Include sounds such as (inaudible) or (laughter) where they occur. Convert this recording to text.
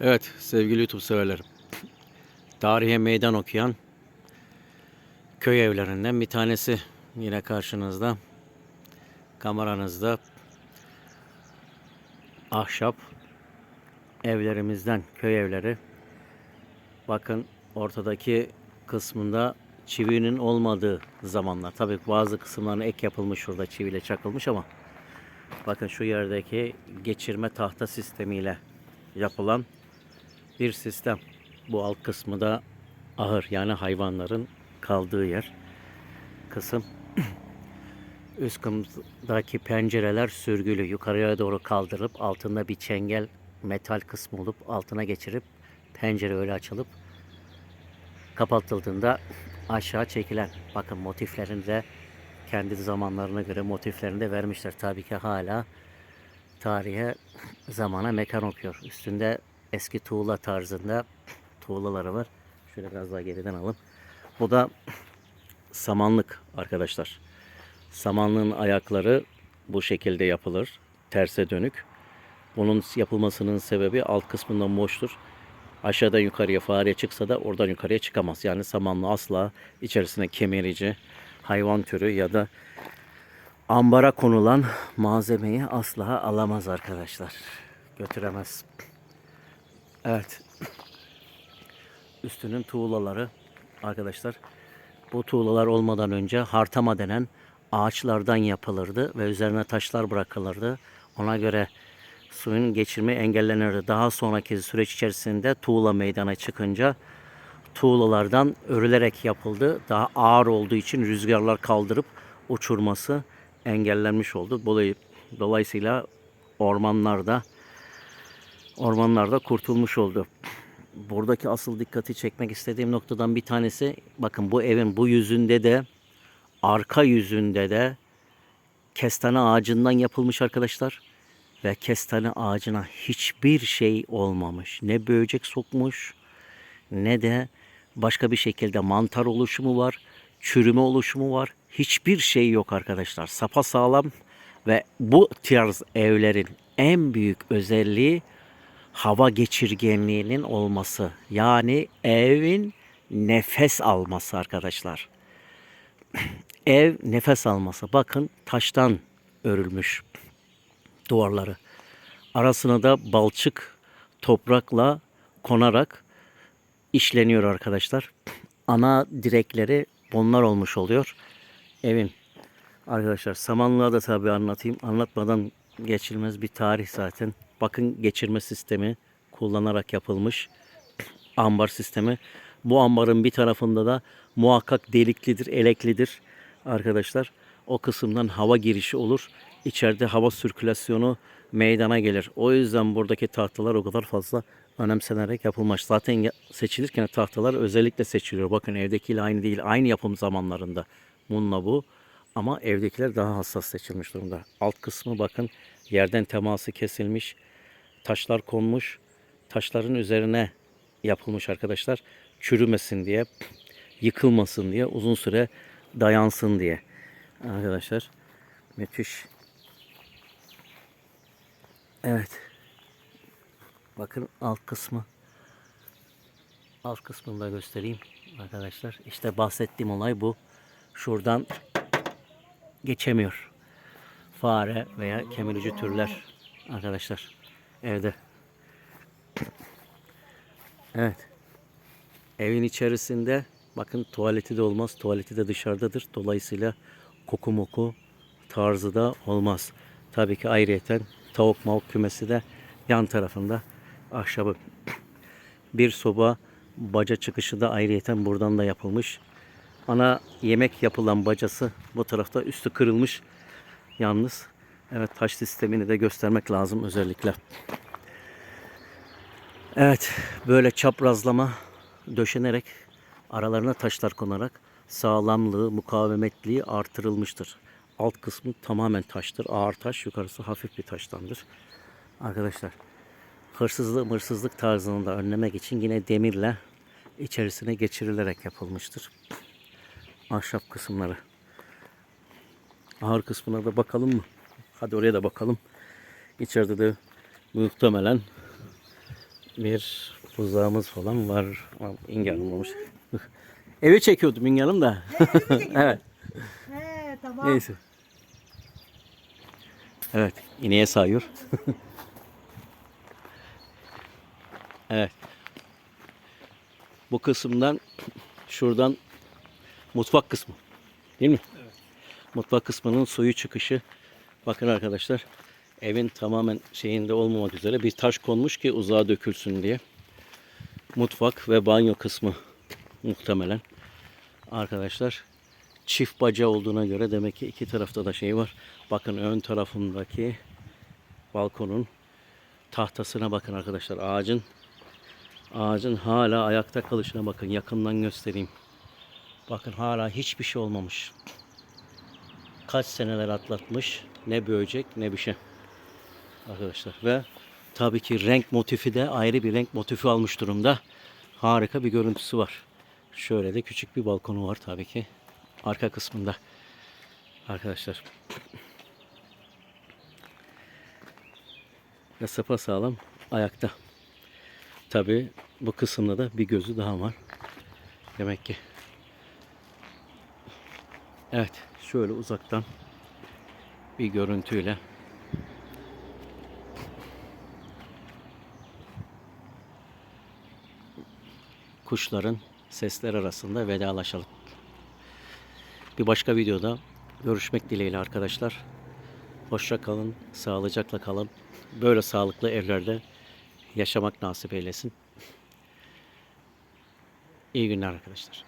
Evet sevgili YouTube severlerim. Tarihe meydan okuyan köy evlerinden bir tanesi yine karşınızda. Kameranızda ahşap evlerimizden köy evleri. Bakın ortadaki kısmında çivinin olmadığı zamanlar. Tabii bazı kısımlarına ek yapılmış şurada çiviyle çakılmış ama bakın şu yerdeki geçirme tahta sistemiyle yapılan bir sistem. Bu alt kısmı da ahır yani hayvanların kaldığı yer kısım. (clears throat) Üst kısımdaki pencereler sürgülü yukarıya doğru kaldırıp altında bir çengel metal kısmı olup altına geçirip pencere öyle açılıp kapatıldığında aşağı çekilen bakın motiflerini de kendi zamanlarına göre motiflerini de vermişler. Tabii ki hala tarihe zamana mekan okuyor. Üstünde eski tuğla tarzında (clears throat) tuğlaları var. Şöyle biraz daha geriden alalım. Bu da (clears throat) samanlık arkadaşlar. Samanlığın ayakları bu şekilde yapılır. Terse dönük. Bunun yapılmasının sebebi alt kısmından boştur. Aşağıdan yukarıya fare çıksa da oradan yukarıya çıkamaz. Yani samanlı asla içerisine kemirici, hayvan türü ya da ambara konulan malzemeyi asla alamaz arkadaşlar. Götüremez. Evet. Üstünün tuğlaları arkadaşlar. Bu tuğlalar olmadan önce hartama denen ağaçlardan yapılırdı ve üzerine taşlar bırakılırdı. Ona göre suyun geçirme engellenirdi. Daha sonraki süreç içerisinde tuğla meydana çıkınca tuğlalardan örülerek yapıldı. Daha ağır olduğu için rüzgarlar kaldırıp uçurması engellenmiş oldu. Dolay- Dolayısıyla ormanlarda ormanlarda kurtulmuş oldu. Buradaki asıl dikkati çekmek istediğim noktadan bir tanesi bakın bu evin bu yüzünde de arka yüzünde de kestane ağacından yapılmış arkadaşlar ve kestane ağacına hiçbir şey olmamış. Ne böcek sokmuş ne de başka bir şekilde mantar oluşumu var, çürüme oluşumu var. Hiçbir şey yok arkadaşlar. Sapa sağlam ve bu tarz evlerin en büyük özelliği hava geçirgenliğinin olması. Yani evin nefes alması arkadaşlar. (clears throat) Ev nefes alması. Bakın taştan örülmüş duvarları. Arasına da balçık toprakla konarak işleniyor arkadaşlar. (clears throat) Ana direkleri bunlar olmuş oluyor. Evin arkadaşlar samanlığa da tabii anlatayım. Anlatmadan geçilmez bir tarih zaten. Bakın geçirme sistemi kullanarak yapılmış ambar sistemi. Bu ambarın bir tarafında da muhakkak deliklidir, eleklidir arkadaşlar. O kısımdan hava girişi olur. İçeride hava sirkülasyonu meydana gelir. O yüzden buradaki tahtalar o kadar fazla önemsenerek yapılmış. Zaten seçilirken tahtalar özellikle seçiliyor. Bakın evdekiyle aynı değil. Aynı yapım zamanlarında. Bununla bu. Ama evdekiler daha hassas seçilmiş durumda. Alt kısmı bakın yerden teması kesilmiş. Taşlar konmuş. Taşların üzerine yapılmış arkadaşlar. Çürümesin diye, yıkılmasın diye, uzun süre dayansın diye. Arkadaşlar müthiş. Evet. Bakın alt kısmı. Alt kısmını da göstereyim arkadaşlar. İşte bahsettiğim olay bu. Şuradan geçemiyor. Fare veya kemirici türler arkadaşlar evde. Evet. Evin içerisinde bakın tuvaleti de olmaz. Tuvaleti de dışarıdadır. Dolayısıyla koku moku tarzı da olmaz. Tabii ki ayrıyeten tavuk mavuk kümesi de yan tarafında ahşabı. Bir soba baca çıkışı da ayrıyeten buradan da yapılmış. Ana yemek yapılan bacası bu tarafta üstü kırılmış. Yalnız evet taş sistemini de göstermek lazım özellikle. Evet böyle çaprazlama döşenerek aralarına taşlar konarak sağlamlığı, mukavemetliği artırılmıştır. Alt kısmı tamamen taştır. Ağır taş, yukarısı hafif bir taştandır. Arkadaşlar hırsızlık mırsızlık tarzını da önlemek için yine demirle içerisine geçirilerek yapılmıştır. Ahşap kısımları. Ağır kısmına da bakalım mı? Hadi oraya da bakalım. İçeride de muhtemelen bir buzağımız falan var. İnge Hanım olmuş. (laughs) Evi çekiyordum İnge Hanım da. (laughs) evet. He tamam. Neyse. Evet. ineğe sayıyor. (laughs) evet. Bu kısımdan şuradan mutfak kısmı. Değil mi? Evet. Mutfak kısmının suyu çıkışı. Bakın arkadaşlar. Evin tamamen şeyinde olmamak üzere bir taş konmuş ki uzağa dökülsün diye. Mutfak ve banyo kısmı muhtemelen. Arkadaşlar çift baca olduğuna göre demek ki iki tarafta da şey var. Bakın ön tarafındaki balkonun tahtasına bakın arkadaşlar. Ağacın ağacın hala ayakta kalışına bakın. Yakından göstereyim. Bakın hala hiçbir şey olmamış. Kaç seneler atlatmış. Ne böcek ne bir şey. Arkadaşlar ve tabii ki renk motifi de ayrı bir renk motifi almış durumda. Harika bir görüntüsü var. Şöyle de küçük bir balkonu var tabii ki. Arka kısmında. Arkadaşlar. Ve sapa sağlam ayakta. Tabii bu kısımda da bir gözü daha var. Demek ki. Evet. Şöyle uzaktan bir görüntüyle kuşların sesler arasında vedalaşalım. Bir başka videoda görüşmek dileğiyle arkadaşlar. Hoşça kalın, sağlıcakla kalın. Böyle sağlıklı evlerde yaşamak nasip eylesin. İyi günler arkadaşlar.